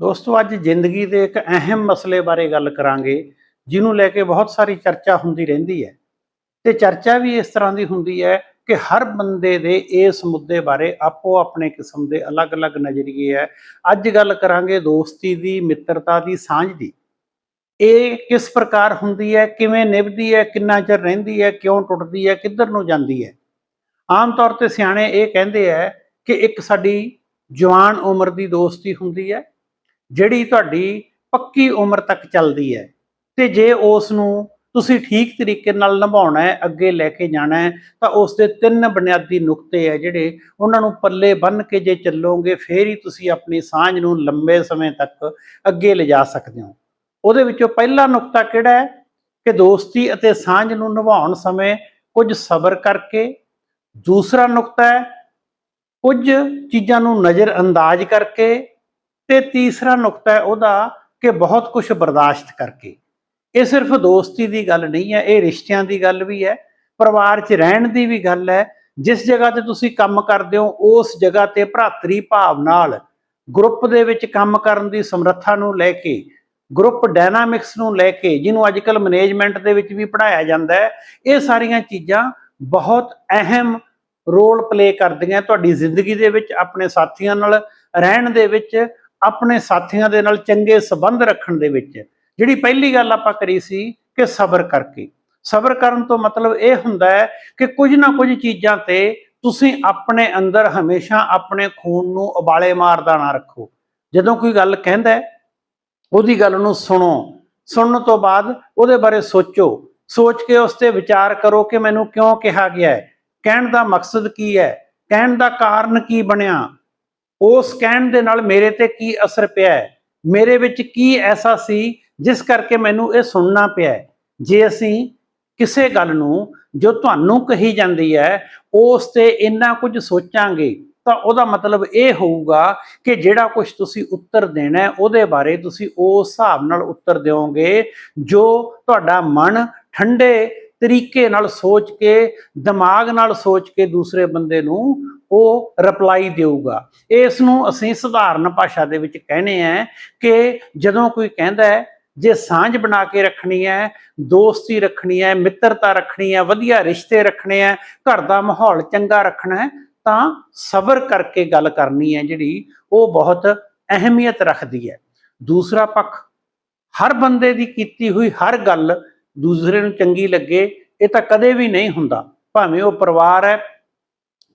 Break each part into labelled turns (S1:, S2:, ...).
S1: ਦੋਸਤੋ, ਅੱਜ ਜ਼ਿੰਦਗੀ ਦੇ ਇੱਕ ਅਹਿਮ ਮਸਲੇ ਬਾਰੇ ਗੱਲ ਕਰਾਂਗੇ, ਜਿਹਨੂੰ ਲੈ ਕੇ ਬਹੁਤ ਸਾਰੀ ਚਰਚਾ ਹੁੰਦੀ ਰਹਿੰਦੀ ਹੈ। ਤੇ ਚਰਚਾ ਵੀ ਇਸ ਤਰ੍ਹਾਂ ਦੀ ਹੁੰਦੀ ਹੈ ਕਿ ਹਰ ਬੰਦੇ ਦੇ ਇਸ ਮੁੱਦੇ ਬਾਰੇ ਆਪੋ ਆਪਣੇ ਕਿਸਮ ਦੇ ਅਲੱਗ-ਅਲੱਗ ਨਜ਼ਰੀਏ ਹੈ। ਅੱਜ ਗੱਲ ਕਰਾਂਗੇ ਦੋਸਤੀ ਦੀ, ਮਿੱਤਰਤਾ ਦੀ, ਸਾਂਝ ਦੀ। ਇਹ ਕਿਸ ਪ੍ਰਕਾਰ ਹੁੰਦੀ ਹੈ, ਕਿਵੇਂ ਨਿਭਦੀ ਹੈ, ਕਿੰਨਾ ਚਿਰ ਰਹਿੰਦੀ ਹੈ, ਕਿਉਂ ਟੁੱਟਦੀ ਹੈ, ਕਿੱਧਰ ਨੂੰ ਜਾਂਦੀ ਹੈ। ਆਮ ਤੌਰ ਤੇ ਸਿਆਣੇ ਇਹ ਕਹਿੰਦੇ ਹੈ ਕਿ ਇੱਕ ਸਾਡੀ ਜਵਾਨ ਉਮਰ ਦੀ ਦੋਸਤੀ ਹੁੰਦੀ ਹੈ ਜਿਹੜੀ ਤੁਹਾਡੀ ਪੱਕੀ ਉਮਰ ਤੱਕ ਚੱਲਦੀ ਹੈ। ਤੇ ਜੇ ਉਸ ਨੂੰ ਤੁਸੀਂ ਠੀਕ ਤਰੀਕੇ ਨਾਲ ਨਿਭਾਉਣਾ ਹੈ, ਅੱਗੇ ਲੈ ਕੇ ਜਾਣਾ ਹੈ, ਤਾਂ ਉਸ ਦੇ ਤਿੰਨ ਬੁਨਿਆਦੀ ਨੁਕਤੇ ਹੈ ਜਿਹੜੇ ਉਹਨਾਂ ਨੂੰ ਪੱਲੇ ਬੰਨ ਕੇ ਜੇ ਚੱਲੋਗੇ, ਫੇਰ ਹੀ ਤੁਸੀਂ ਆਪਣੀ ਸਾਂਝ ਨੂੰ ਲੰਬੇ ਸਮੇਂ ਤੱਕ ਅੱਗੇ ਲਿਜਾ ਸਕਦੇ ਹੋ। ਉਹਦੇ ਵਿੱਚੋਂ ਪਹਿਲਾ ਨੁਕਤਾ ਕਿਹੜਾ ਹੈ? ਕਿ ਦੋਸਤੀ ਅਤੇ ਸਾਂਝ ਨੂੰ ਨਿਭਾਉਣ ਸਮੇਂ ਕੁਝ ਸਬਰ ਕਰਕੇ। ਦੂਸਰਾ ਨੁਕਤਾ ਹੈ, ਕੁਝ ਚੀਜ਼ਾਂ ਨੂੰ ਨਜ਼ਰ ਅੰਦਾਜ਼ ਕਰਕੇ। ਤੇ ਤੀਸਰਾ ਨੁਕਤਾ ਹੈ ਉਹਦਾ ਕਿ ਬਹੁਤ ਕੁਝ ਬਰਦਾਸ਼ਤ ਕਰਕੇ। ਇਹ ਸਿਰਫ ਦੋਸਤੀ ਦੀ ਗੱਲ ਨਹੀਂ ਹੈ, ਇਹ ਰਿਸ਼ਤਿਆਂ ਦੀ ਗੱਲ ਵੀ ਹੈ, ਪਰਿਵਾਰ 'ਚ ਰਹਿਣ ਦੀ ਵੀ ਗੱਲ ਹੈ। ਜਿਸ ਜਗ੍ਹਾ ਤੇ ਤੁਸੀਂ ਕੰਮ ਕਰਦੇ ਹੋ, ਉਸ ਜਗ੍ਹਾ ਤੇ ਭਰਾਤਰੀ ਭਾਵ ਨਾਲ ਗਰੁੱਪ ਦੇ ਵਿੱਚ ਕੰਮ ਕਰਨ ਦੀ ਸਮਰੱਥਾ ਨੂੰ ਲੈ ਕੇ, ਗਰੁੱਪ ਡਾਇਨਾਮਿਕਸ ਨੂੰ ਲੈ ਕੇ, ਜਿਹਨੂੰ ਅੱਜਕੱਲ ਮੈਨੇਜਮੈਂਟ ਦੇ ਵਿੱਚ ਵੀ ਪੜਾਇਆ ਜਾਂਦਾ ਹੈ, ਇਹ ਸਾਰੀਆਂ ਚੀਜ਼ਾਂ ਬਹੁਤ ਅਹਿਮ ਰੋਲ ਪਲੇ ਕਰਦੀਆਂ। ਤੁਹਾਡੀ ਜ਼ਿੰਦਗੀ ਦੇ ਵਿੱਚ ਆਪਣੇ ਸਾਥੀਆਂ ਨਾਲ ਰਹਿਣ ਦੇ ਵਿੱਚ ਆਪਣੇ ਸਾਥੀਆਂ ਦੇ ਨਾਲ ਚੰਗੇ ਸਬੰਧ ਰੱਖਣ ਦੇ ਵਿੱਚ ਜਿਹੜੀ ਪਹਿਲੀ ਗੱਲ ਆਪਾਂ ਕਰੀ ਸੀ ਕਿ ਸਬਰ ਕਰਕੇ। ਸਬਰ ਕਰਨ ਤੋਂ ਮਤਲਬ ਇਹ ਹੁੰਦਾ ਹੈ ਕਿ ਕੁਝ ਨਾ ਕੁਝ ਚੀਜ਼ਾਂ ਤੇ ਤੁਸੀਂ ਆਪਣੇ ਅੰਦਰ ਹਮੇਸ਼ਾ ਆਪਣੇ ਖੂਨ ਨੂੰ ਉਬਾਲੇ ਮਾਰਦਾ ਨਾ ਰੱਖੋ। ਜਦੋਂ ਕੋਈ ਗੱਲ ਕਹਿੰਦਾ ਉਹਦੀ ਗੱਲ ਨੂੰ ਸੁਣੋ। ਸੁਣਨ ਤੋਂ ਬਾਅਦ ਉਹਦੇ ਬਾਰੇ ਸੋਚੋ। ਸੋਚ ਕੇ ਉਸ ਤੇ ਵਿਚਾਰ ਕਰੋ ਕਿ ਮੈਨੂੰ ਕਿਉਂ ਕਿਹਾ ਗਿਆ ਹੈ। ਕਹਿਣ ਦਾ ਮਕਸਦ ਕੀ ਹੈ? ਕਹਿਣ ਦਾ ਕਾਰਨ ਕੀ ਬਣਿਆ? ਉਸ ਕਹਿਣ ਦੇ ਨਾਲ ਮੇਰੇ ਤੇ ਕੀ ਅਸਰ ਪਿਆ ਹੈ? ਮੇਰੇ ਵਿੱਚ ਕੀ ਐਸਾ ਸੀ ਜਿਸ ਕਰਕੇ ਮੈਨੂੰ ਇਹ ਸੁਣਨਾ ਪਿਆ ਜੇ ਅਸੀਂ ਕਿਸੇ ਗੱਲ ਨੂੰ ਜੋ ਤੁਹਾਨੂੰ ਕਹੀ ਜਾਂਦੀ ਹੈ, ਉਸ ਤੇ ਇੰਨਾ ਕੁਝ ਸੋਚਾਂਗੇ, ਤਾਂ ਉਹਦਾ ਮਤਲਬ ਇਹ ਹੋਊਗਾ ਕਿ ਜਿਹੜਾ ਕੁਝ ਤੁਸੀਂ ਉੱਤਰ ਦੇਣਾ ਉਹਦੇ ਬਾਰੇ ਤੁਸੀਂ ਉਸ ਹਿਸਾਬ ਨਾਲ ਉੱਤਰ ਦਿਓਗੇ, ਜੋ ਤੁਹਾਡਾ ਮਨ ਠੰਡੇ ਤਰੀਕੇ ਨਾਲ ਸੋਚ ਕੇ, ਦਿਮਾਗ ਨਾਲ ਸੋਚ ਕੇ ਦੂਸਰੇ ਬੰਦੇ ਨੂੰ ਉਹ ਰਿਪਲਾਈ ਦੇਊਗਾ। ਇਸ ਨੂੰ ਅਸੀਂ ਸਧਾਰਨ ਭਾਸ਼ਾ ਦੇ ਵਿੱਚ ਕਹਿੰਦੇ ਆ ਕਿ ਜਦੋਂ ਕੋਈ ਕਹਿੰਦਾ ਹੈ, ਜੇ ਸਾਂਝ ਬਣਾ ਕੇ ਰੱਖਣੀ ਹੈ, ਦੋਸਤੀ ਰੱਖਣੀ ਹੈ, ਮਿੱਤਰਤਾ ਰੱਖਣੀ ਹੈ, ਵਧੀਆ ਰਿਸ਼ਤੇ ਰੱਖਣੇ ਹੈ, ਘਰ ਦਾ ਮਾਹੌਲ ਚੰਗਾ ਰੱਖਣਾ ਹੈ, ਤਾਂ ਸਬਰ ਕਰਕੇ ਗੱਲ ਕਰਨੀ ਹੈ ਜਿਹੜੀ ਉਹ ਬਹੁਤ ਅਹਿਮੀਅਤ ਰੱਖਦੀ ਹੈ। ਦੂਸਰਾ ਪੱਖ, ਹਰ ਬੰਦੇ ਦੀ ਕੀਤੀ ਹੋਈ ਹਰ ਗੱਲ ਦੂਸਰੇ ਨੂੰ ਚੰਗੀ ਲੱਗੇ, ਇਹ ਤਾਂ ਕਦੇ ਵੀ ਨਹੀਂ ਹੁੰਦਾ। ਭਾਵੇਂ ਉਹ ਪਰਿਵਾਰ ਹੈ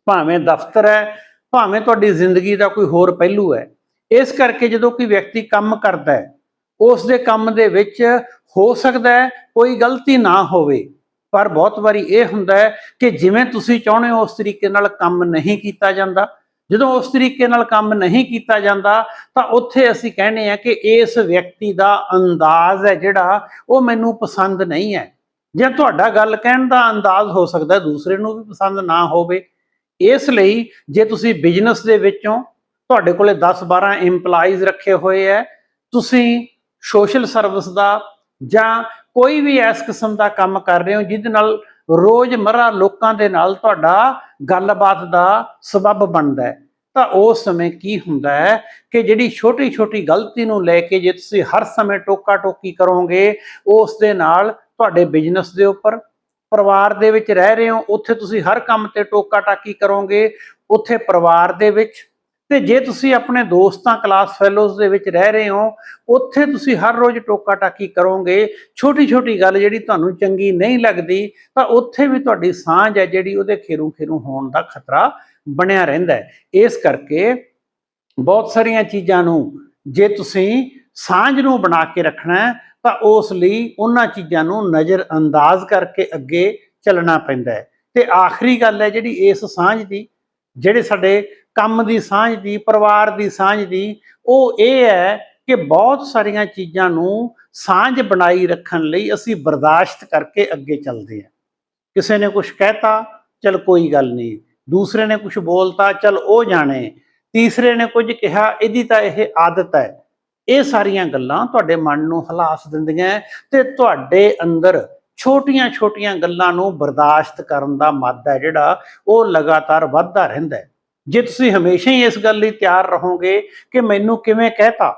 S1: ਭਾਵੇਂ ਦਫ਼ਤਰ ਹੈ, ਭਾਵੇਂ ਤੁਹਾਡੀ ਜ਼ਿੰਦਗੀ ਦਾ ਕੋਈ ਹੋਰ ਪਹਿਲੂ ਹੈ, ਇਸ ਕਰਕੇ ਜਦੋਂ ਕੋਈ ਵਿਅਕਤੀ ਕੰਮ ਕਰਦਾ ਹੈ, ਉਸ ਦੇ ਕੰਮ ਦੇ ਵਿੱਚ ਹੋ ਸਕਦਾ ਹੈ ਕੋਈ ਗਲਤੀ ਨਾ ਹੋਵੇ, ਪਰ ਬਹੁਤ ਵਾਰੀ ਇਹ ਹੁੰਦਾ ਹੈ ਕਿ ਜਿਵੇਂ ਤੁਸੀਂ ਚਾਹੁੰਦੇ ਹੋ ਉਸ ਤਰੀਕੇ ਨਾਲ ਕੰਮ ਨਹੀਂ ਕੀਤਾ ਜਾਂਦਾ, ਜਦੋਂ ਉਸ ਤਰੀਕੇ ਨਾਲ ਕੰਮ ਨਹੀਂ ਕੀਤਾ ਜਾਂਦਾ, ਤਾਂ ਉੱਥੇ ਅਸੀਂ ਕਹਿੰਦੇ ਆ ਕਿ ਇਸ ਵਿਅਕਤੀ ਦਾ ਅੰਦਾਜ਼ ਹੈ ਜਿਹੜਾ ਉਹ ਮੈਨੂੰ ਪਸੰਦ ਨਹੀਂ ਹੈ। ਜੇ ਤੁਹਾਡਾ ਗੱਲ ਕਹਿਣ ਦਾ ਅੰਦਾਜ਼ ਹੋ ਸਕਦਾ ਦੂਸਰੇ ਨੂੰ ਵੀ ਪਸੰਦ ਨਾ ਹੋਵੇ ਇਸ ਲਈ ਜੇ ਤੁਸੀਂ ਬਿਜ਼ਨਸ ਦੇ ਵਿੱਚੋਂ ਤੁਹਾਡੇ ਕੋਲੇ 10-12 EMPLOYEES ਰੱਖੇ ਹੋਏ ਹੈ ਤੁਸੀਂ ਸੋਸ਼ਲ ਸਰਵਿਸ ਦਾ ਜਾਂ ਕੋਈ ਵੀ ਇਸ ਕਿਸਮ ਦਾ ਕੰਮ ਕਰ ਰਹੇ ਹੋ ਜਿਹਦੇ ਨਾਲ ਰੋਜ਼ਮਰਾ ਲੋਕਾਂ ਦੇ ਨਾਲ ਤੁਹਾਡਾ ਗੱਲਬਾਤ ਦਾ ਸਬਬ ਬਣਦਾ ਹੈ ਤਾਂ ਉਸ ਸਮੇਂ ਕੀ ਹੁੰਦਾ ਹੈ ਕਿ ਜਿਹੜੀ ਛੋਟੀ ਛੋਟੀ ਗਲਤੀ ਨੂੰ ਲੈ ਕੇ ਜੇ ਤੁਸੀਂ ਹਰ ਸਮੇਂ ਟੋਕਾ ਟੋਕੀ ਕਰੋਗੇ, ਉਸ ਦੇ ਨਾਲ ਤੁਹਾਡੇ ਬਿਜ਼ਨਸ ਦੇ ਉੱਪਰ ਪਰਿਵਾਰ ਦੇ ਵਿੱਚ ਰਹਿ ਰਹੇ ਹੋ, ਉੱਥੇ ਤੁਸੀਂ ਹਰ ਕੰਮ ਤੇ ਟੋਕਾ ਟਾਕੀ ਕਰੋਗੇ, ਉੱਥੇ ਪਰਿਵਾਰ ਦੇ ਵਿੱਚ। ਤੇ ਜੇ ਤੁਸੀਂ ਆਪਣੇ ਦੋਸਤਾਂ, ਕਲਾਸ ਫੈਲੋਜ਼ ਦੇ ਵਿੱਚ ਰਹਿ ਰਹੇ ਹੋ, ਉੱਥੇ ਤੁਸੀਂ ਹਰ ਰੋਜ਼ ਟੋਕਾ ਟਾਕੀ ਕਰੋਗੇ। ਛੋਟੀ ਛੋਟੀ ਗੱਲ ਜਿਹੜੀ ਤੁਹਾਨੂੰ ਚੰਗੀ ਨਹੀਂ ਲੱਗਦੀ, ਤਾਂ ਉੱਥੇ ਵੀ ਤੁਹਾਡੀ ਸਾਂਝ ਹੈ ਜਿਹੜੀ ਉਹਦੇ ਖੇਰੂ ਖੇਰੂ ਹੋਣ ਦਾ ਖਤਰਾ ਬਣਿਆ ਰਹਿੰਦਾ ਹੈ। ਇਸ ਕਰਕੇ ਬਹੁਤ ਸਾਰੀਆਂ ਚੀਜ਼ਾਂ ਨੂੰ ਜੇ ਤੁਸੀਂ ਸਾਂਝ ਨੂੰ ਬਣਾ ਕੇ ਰੱਖਣਾ ਹੈ, ਤਾਂ ਉਸ ਲਈ ਉਹਨਾਂ ਚੀਜ਼ਾਂ ਨੂੰ ਨਜ਼ਰ ਅੰਦਾਜ਼ ਕਰਕੇ ਅੱਗੇ ਚੱਲਣਾ ਪੈਂਦਾ ਹੈ। ਤੇ ਆਖਰੀ ਗੱਲ ਹੈ ਜਿਹੜੀ ਇਸ ਸਾਂਝ ਦੀ, ਜਿਹੜੇ ਸਾਡੇ ਕੰਮ ਦੀ ਸਾਂਝ ਦੀ, ਪਰਿਵਾਰ ਦੀ ਸਾਂਝ ਦੀ, ਉਹ ਇਹ ਹੈ ਕਿ ਬਹੁਤ ਸਾਰੀਆਂ ਚੀਜ਼ਾਂ ਨੂੰ ਸਾਂਝ ਬਣਾਈ ਰੱਖਣ ਲਈ ਅਸੀਂ ਬਰਦਾਸ਼ਤ ਕਰਕੇ ਅੱਗੇ ਚੱਲਦੇ ਹਾਂ। ਕਿਸੇ ਨੇ ਕੁਝ ਕਹਿਤਾ, ਚਲ ਕੋਈ ਗੱਲ ਨਹੀਂ। ਦੂਸਰੇ ਨੇ ਕੁਝ ਬੋਲਤਾ, ਚਲ ਉਹ ਜਾਣੇ। ਤੀਸਰੇ ਨੇ ਕੁਝ ਕਿਹਾ, ਇਹਦੀ ਤਾਂ ਇਹ ਆਦਤ ਹੈ ਇਹ ਸਾਰੀਆਂ ਗੱਲਾਂ ਤੁਹਾਡੇ ਮਨ ਨੂੰ ਹਲਾਸ ਦਿੰਦੀਆਂ ਤੇ ਤੁਹਾਡੇ ਅੰਦਰ ਛੋਟੀਆਂ-ਛੋਟੀਆਂ ਗੱਲਾਂ ਨੂੰ ਬਰਦਾਸ਼ਤ ਕਰਨ ਦਾ ਮੱਦ ਹੈ ਜਿਹੜਾ ਉਹ ਲਗਾਤਾਰ ਵੱਧਦਾ ਰਹਿੰਦਾ ਹੈ। ਜੇ ਤੁਸੀਂ ਹਮੇਸ਼ਾ ਹੀ ਇਸ ਗੱਲ ਲਈ ਤਿਆਰ ਰਹੋਗੇ ਕਿ ਮੈਨੂੰ ਕਿਵੇਂ ਕਹਿਤਾ,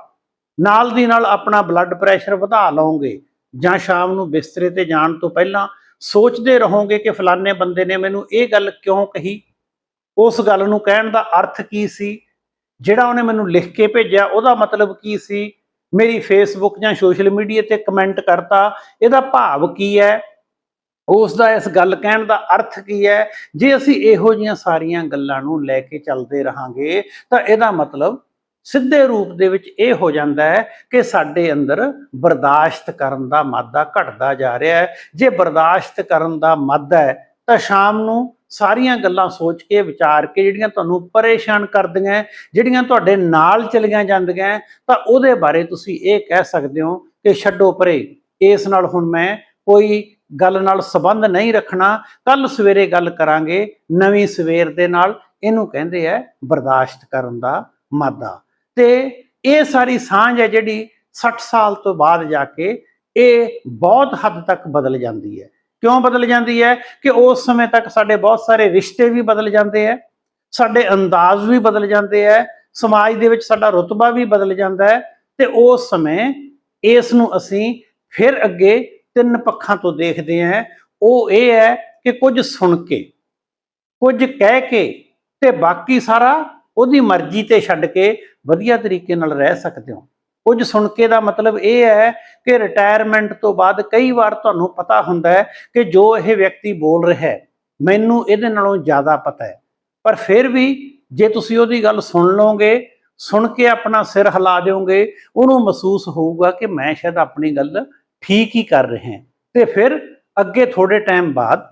S1: ਨਾਲ ਦੀ ਨਾਲ ਆਪਣਾ ਬਲੱਡ ਪ੍ਰੈਸ਼ਰ ਵਧਾ ਲਓਗੇ ਜਾਂ ਸ਼ਾਮ ਨੂੰ ਬਿਸਤਰੇ ਤੇ ਜਾਣ ਤੋਂ ਪਹਿਲਾਂ ਸੋਚਦੇ ਰਹੋਗੇ ਕਿ ਫਲਾਣੇ ਬੰਦੇ ਨੇ ਮੈਨੂੰ ਇਹ ਗੱਲ ਕਿਉਂ ਕਹੀ? ਉਸ ਗੱਲ ਨੂੰ ਕਹਿਣ ਦਾ ਅਰਥ ਕੀ ਸੀ? ਜਿਹੜਾ ਉਹਨੇ ਮੈਨੂੰ ਲਿਖ ਕੇ ਭੇਜਿਆ, ਉਹਦਾ ਮਤਲਬ ਕੀ ਸੀ? ਮੇਰੀ ਫੇਸਬੁੱਕ ਜਾਂ ਸੋਸ਼ਲ ਮੀਡੀਆ ਤੇ ਕਮੈਂਟ ਕਰਤਾ, ਇਹਦਾ ਭਾਵ ਕੀ ਹੈ? ਉਸ ਦਾ ਇਸ ਗੱਲ ਕਹਿਣ ਦਾ ਅਰਥ ਕੀ ਹੈ? ਜੇ ਅਸੀਂ ਇਹੋ ਜੀਆਂ ਸਾਰੀਆਂ ਗੱਲਾਂ ਨੂੰ ਲੈ ਕੇ ਚੱਲਦੇ ਰਹਾਂਗੇ, ਤਾਂ ਇਹਦਾ ਮਤਲਬ ਸਿੱਧੇ ਰੂਪ ਦੇ ਵਿੱਚ ਇਹ ਹੋ ਜਾਂਦਾ ਹੈ ਕਿ ਸਾਡੇ ਅੰਦਰ ਬਰਦਾਸ਼ਤ ਕਰਨ ਦਾ ਮਾਦਾ ਘਟਦਾ ਜਾ ਰਿਹਾ ਹੈ। ਜੇ ਬਰਦਾਸ਼ਤ ਕਰਨ ਦਾ ਮਾਦਾ ਹੈ ਤਾਂ ਸ਼ਾਮ ਨੂੰ ਸਾਰੀਆਂ ਗੱਲਾਂ ਸੋਚ ਕੇ, ਵਿਚਾਰ ਕੇ ਜਿਹੜੀਆਂ ਤੁਹਾਨੂੰ ਪਰੇਸ਼ਾਨ ਕਰਦੀਆਂ, ਜਿਹੜੀਆਂ ਤੁਹਾਡੇ ਨਾਲ ਚਲੀਆਂ ਜਾਂਦੀਆਂ, ਤਾਂ ਉਹਦੇ ਬਾਰੇ ਤੁਸੀਂ ਇਹ ਕਹਿ ਸਕਦੇ ਹੋ ਕਿ ਛੱਡੋ ਪਰੇ। ਇਸ ਨਾਲ ਹੁਣ ਮੈਂ ਕੋਈ ਗੱਲ ਨਾਲ ਸੰਬੰਧ ਨਹੀਂ ਰੱਖਣਾ। ਕੱਲ ਸਵੇਰੇ ਗੱਲ ਕਰਾਂਗੇ, ਨਵੀਂ ਸਵੇਰ ਦੇ ਨਾਲ। ਇਹਨੂੰ ਕਹਿੰਦੇ ਆ ਬਰਦਾਸ਼ਤ ਕਰਨ ਦਾ ਮਾਦਾ। ਤੇ ਇਹ ਸਾਰੀ ਸਾਂਝ ਹੈ ਜਿਹੜੀ 60 ਸਾਲ ਤੋਂ ਬਾਅਦ ਜਾ ਕੇ ਇਹ ਬਹੁਤ ਹੱਦ ਤੱਕ ਬਦਲ ਜਾਂਦੀ ਹੈ। ਕਿਉਂ ਬਦਲ ਜਾਂਦੀ ਹੈ ਕਿ ਉਸ ਸਮੇਂ ਤੱਕ ਸਾਡੇ ਬਹੁਤ ਸਾਰੇ ਰਿਸ਼ਤੇ ਵੀ ਬਦਲ ਜਾਂਦੇ ਹੈ, ਸਾਡੇ ਅੰਦਾਜ਼ ਵੀ ਬਦਲ ਜਾਂਦੇ ਹੈ, ਸਮਾਜ ਦੇ ਵਿੱਚ ਸਾਡਾ ਰੁਤਬਾ ਵੀ ਬਦਲ ਜਾਂਦਾ ਹੈ ਤੇ ਉਸ ਸਮੇਂ ਇਸ ਨੂੰ ਅਸੀਂ ਫਿਰ ਅੱਗੇ ਤਿੰਨ ਪੱਖਾਂ ਤੋਂ ਦੇਖਦੇ ਹਾਂ। ਉਹ ਇਹ ਹੈ ਕਿ ਕੁਝ ਸੁਣ ਕੇ, ਕੁਝ ਕਹਿ ਕੇ ਤੇ ਬਾਕੀ ਸਾਰਾ ਉਹਦੀ ਮਰਜ਼ੀ ਤੇ ਛੱਡ ਕੇ ਵਧੀਆ ਤਰੀਕੇ ਨਾਲ ਰਹਿ ਸਕਦੇ ਹੋ। ਕੁਝ ਸੁਣ ਕੇ ਦਾ ਮਤਲਬ ਇਹ ਹੈ ਕਿ ਰਿਟਾਇਰਮੈਂਟ ਤੋਂ ਬਾਅਦ ਕਈ ਵਾਰ ਤੁਹਾਨੂੰ ਪਤਾ ਹੁੰਦਾ ਹੈ ਕਿ ਜੋ ਇਹ ਵਿਅਕਤੀ ਬੋਲ ਰਿਹਾ ਹੈ, ਮੈਨੂੰ ਇਹਦੇ ਨਾਲੋਂ ਜ਼ਿਆਦਾ ਪਤਾ ਹੈ। ਪਰ ਫਿਰ ਵੀ ਜੇ ਤੁਸੀਂ ਉਹਦੀ ਗੱਲ ਸੁਣ ਲਓਗੇ, ਸੁਣ ਕੇ ਆਪਣਾ ਸਿਰ ਹਿਲਾ ਦਿਓਗੇ, ਉਹਨੂੰ ਮਹਿਸੂਸ ਹੋਊਗਾ ਕਿ ਮੈਂ ਸ਼ਾਇਦ ਆਪਣੀ ਗੱਲ ਠੀਕ ਹੀ ਕਰ ਰਿਹਾ ਹਾਂ। ਤੇ ਫਿਰ ਅੱਗੇ ਥੋੜੇ ਟਾਈਮ ਬਾਅਦ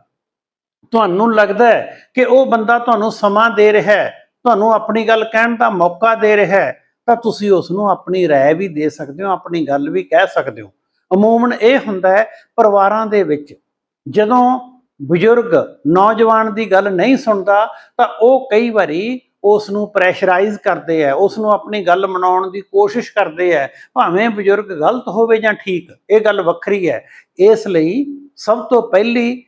S1: ਤੁਹਾਨੂੰ ਲੱਗਦਾ ਹੈ ਕਿ ਉਹ ਬੰਦਾ ਤੁਹਾਨੂੰ ਸਮਾਂ ਦੇ ਰਿਹਾ ਹੈ, ਤੁਹਾਨੂੰ ਆਪਣੀ ਗੱਲ ਕਹਿਣ ਦਾ ਮੌਕਾ ਦੇ ਰਿਹਾ ਹੈ ਤਾਂ ਤੁਸੀਂ ਉਸ ਨੂੰ ਆਪਣੀ رائے ਵੀ ਦੇ ਸਕਦੇ ਹੋ ਆਪਣੀ ਗੱਲ ਵੀ ਕਹਿ ਸਕਦੇ ਹੋ ਅਮੂਮਨ ਇਹ ਹੁੰਦਾ ਹੈ ਪਰਿਵਾਰਾਂ ਦੇ ਵਿੱਚ ਜਦੋਂ ਬਜ਼ੁਰਗ ਨੌਜਵਾਨ ਦੀ ਗੱਲ ਨਹੀਂ ਸੁਣਦਾ ਤਾਂ ਉਹ ਕਈ ਵਾਰੀ ਉਸ ਨੂੰ ਪ੍ਰੈਸ਼ਰਾਈਜ਼ ਕਰਦੇ ਆ ਉਸ ਨੂੰ ਆਪਣੀ ਗੱਲ ਮਨਾਉਣ ਦੀ ਕੋਸ਼ਿਸ਼ ਕਰਦੇ ਆ ਭਾਵੇਂ ਬਜ਼ੁਰਗ ਗਲਤ ਹੋਵੇ ਜਾਂ ਠੀਕ ਇਹ ਗੱਲ ਵੱਖਰੀ ਹੈ ਇਸ ਲਈ ਸਭ ਤੋਂ ਪਹਿਲੀ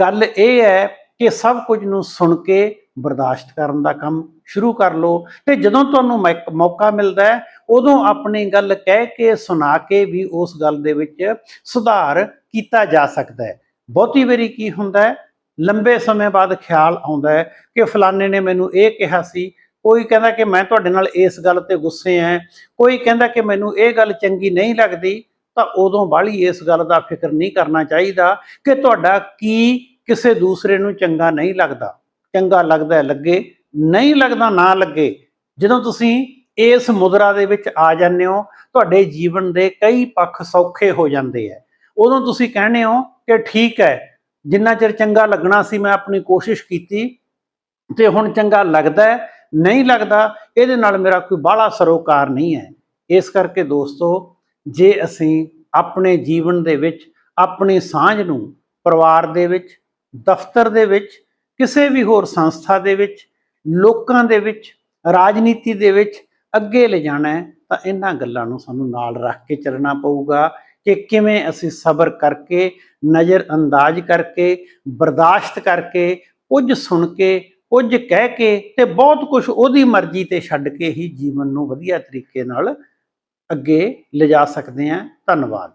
S1: ਗੱਲ ਇਹ ਹੈ ਕਿ ਸਭ ਕੁਝ ਨੂੰ ਸੁਣ ਕੇ ਬਰਦਾਸ਼ਤ ਕਰਨ ਦਾ ਕੰਮ ਸ਼ੁਰੂ ਕਰ ਲਓ। ਤੇ ਜਦੋਂ ਤੁਹਾਨੂੰ ਮੈਕ- ਮੌਕਾ ਮਿਲਦਾ ਹੈ, ਉਦੋਂ ਆਪਣੀ ਗੱਲ ਕਹਿ ਕੇ, ਸੁਣਾ ਕੇ ਵੀ ਉਸ ਗੱਲ ਦੇ ਵਿੱਚ ਸੁਧਾਰ ਕੀਤਾ ਜਾ ਸਕਦਾ ਹੈ। ਬਹੁਤੀ ਵਾਰੀ ਕੀ ਹੁੰਦਾ ਹੈ, ਲੰਬੇ ਸਮੇਂ ਬਾਅਦ ਖਿਆਲ ਆਉਂਦਾ ਹੈ ਕਿ ਫਲਾਣੇ ਨੇ ਮੈਨੂੰ ਇਹ ਕਿਹਾ ਸੀ, ਕੋਈ ਕਹਿੰਦਾ ਕਿ ਮੈਂ ਤੁਹਾਡੇ ਨਾਲ ਇਸ ਗੱਲ ਤੇ ਗੁੱਸੇ ਆਂ ਕੋਈ ਕਹਿੰਦਾ ਕਿ ਮੈਨੂੰ ਇਹ ਗੱਲ ਚੰਗੀ ਨਹੀਂ ਲੱਗਦੀ, ਤਾਂ ਉਦੋਂ ਬਾਹਲੀ ਇਸ ਗੱਲ ਦਾ ਫਿਕਰ ਨਹੀਂ ਕਰਨਾ ਚਾਹੀਦਾ ਕਿ ਤੁਹਾਡਾ ਕੀ ਕਿਸੇ ਦੂਸਰੇ ਨੂੰ ਚੰਗਾ ਨਹੀਂ ਲੱਗਦਾ। ਚੰਗਾ ਲੱਗਦਾ ਲੱਗੇ, ਨਹੀਂ ਲੱਗਦਾ ਨਾ ਲੱਗੇ, ਜਦੋਂ ਤੁਸੀਂ ਇਸ ਮੁਦਰਾ ਦੇ ਵਿੱਚ ਆ ਜਾਂਦੇ ਹੋ, ਤੁਹਾਡੇ ਜੀਵਨ ਦੇ ਕਈ ਪੱਖ ਸੌਖੇ ਹੋ ਜਾਂਦੇ ਆ। ਉਦੋਂ ਤੁਸੀਂ ਕਹਿੰਦੇ ਹੋ ਕਿ ਠੀਕ ਹੈ, ਜਿੰਨਾ ਚਿਰ ਚੰਗਾ ਲੱਗਣਾ ਸੀ ਮੈਂ ਆਪਣੀ ਕੋਸ਼ਿਸ਼ ਕੀਤੀ ਤੇ ਹੁਣ ਚੰਗਾ ਲੱਗਦਾ ਨਹੀਂ ਲੱਗਦਾ, ਇਹਦੇ ਨਾਲ ਮੇਰਾ ਕੋਈ ਬਾਹਲਾ ਸਰੋਕਾਰ ਨਹੀਂ ਹੈ। ਇਸ ਕਰਕੇ ਦੋਸਤੋ, ਜੇ ਅਸੀਂ ਆਪਣੇ ਜੀਵਨ ਦੇ ਵਿੱਚ, ਆਪਣੀ ਸਾਂਝ ਨੂੰ ਪਰਿਵਾਰ ਦੇ ਵਿੱਚ, ਦਫ਼ਤਰ ਦੇ ਵਿੱਚ ਕਿਸੇ ਵੀ ਹੋਰ ਸੰਸਥਾ ਦੇ ਵਿੱਚ, ਲੋਕਾਂ ਦੇ ਵਿੱਚ, ਰਾਜਨੀਤੀ ਦੇ ਵਿੱਚ ਅੱਗੇ ਲਿਜਾਣਾ ਹੈ, ਤਾਂ ਇਹਨਾਂ ਗੱਲਾਂ ਨੂੰ ਸਾਨੂੰ ਨਾਲ ਰੱਖ ਕੇ ਚੱਲਣਾ ਪਊਗਾ ਕਿ ਕਿਵੇਂ ਅਸੀਂ ਸਬਰ ਕਰਕੇ ਨਜ਼ਰ ਅੰਦਾਜ਼ ਕਰਕੇ, ਬਰਦਾਸ਼ਤ ਕਰਕੇ, ਕੁਝ ਸੁਣ ਕੇ, ਕੁਝ ਕਹਿ ਕੇ ਤੇ ਬਹੁਤ ਕੁਝ ਉਹਦੀ ਮਰਜ਼ੀ ਤੇ ਛੱਡ ਕੇ ਹੀ ਜੀਵਨ ਨੂੰ ਵਧੀਆ ਤਰੀਕੇ ਨਾਲ ਅੱਗੇ ਲਿਜਾ ਸਕਦੇ ਹਾਂ। ਧੰਨਵਾਦ।